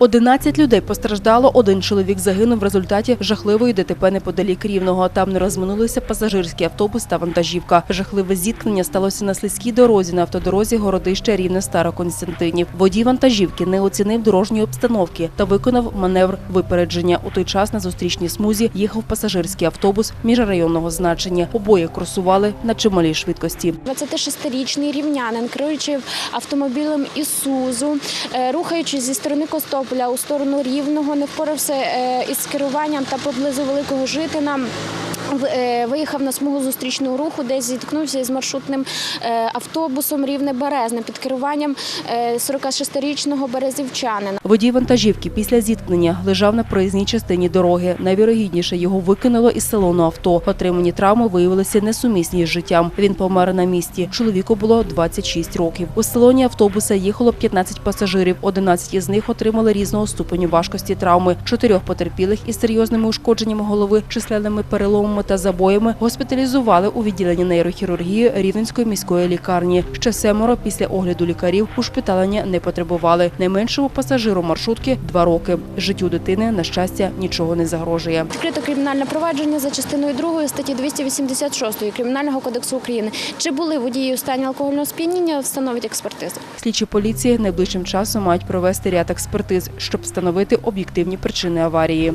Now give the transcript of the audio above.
11 людей постраждало, один чоловік загинув в результаті жахливої ДТП неподалік Рівного. Там не розминулися пасажирський автобус та вантажівка. Жахливе зіткнення сталося на слизькій дорозі на автодорозі Городище Рівне Староконстантинів. Водій вантажівки не оцінив дорожньої обстановки та виконав маневр випередження. У той час на зустрічній смузі їхав пасажирський автобус міжрайонного значення. Обоє курсували на чималій швидкості. 26-річний рівнянин, керуючи автомобілем Ісузу, е, рухаючись зі сторони Костополя у сторону Рівного, не впорався е, із керуванням та поблизу Великого Житина. Е, Виїхав на смугу зустрічного руху, де зіткнувся із маршрутним е, автобусом рівне Березне під керуванням е, 46-річного березівчанина. Водій вантажівки після зіткнення лежав на проїзній частині дороги. Найвірогідніше його викинуло із салону авто. Отримані травми виявилися несумісні з життям. Він помер на місці. Чоловіку було 26 років. У салоні автобуса їхало 15 пасажирів. 11 із них отримали різного ступеню важкості травми. Чотирьох потерпілих із серйозними ушкодженнями голови, численними переломами та забоями госпіталізували у відділенні нейрохірургії Рівненської міської лікарні. Ще семеро після огляду лікарів ушпиталення не потребували. Найменшому пасажиру маршрутки два роки. Життю дитини на щастя нічого не загрожує. Відкрито кримінальне провадження за частиною 2 статті 286 Кримінального кодексу України. Чи були водії у стані алкогольного сп'яніння, встановить експертиза. Слідчі поліції найближчим часом мають провести ряд експертиз, щоб встановити об'єктивні причини аварії.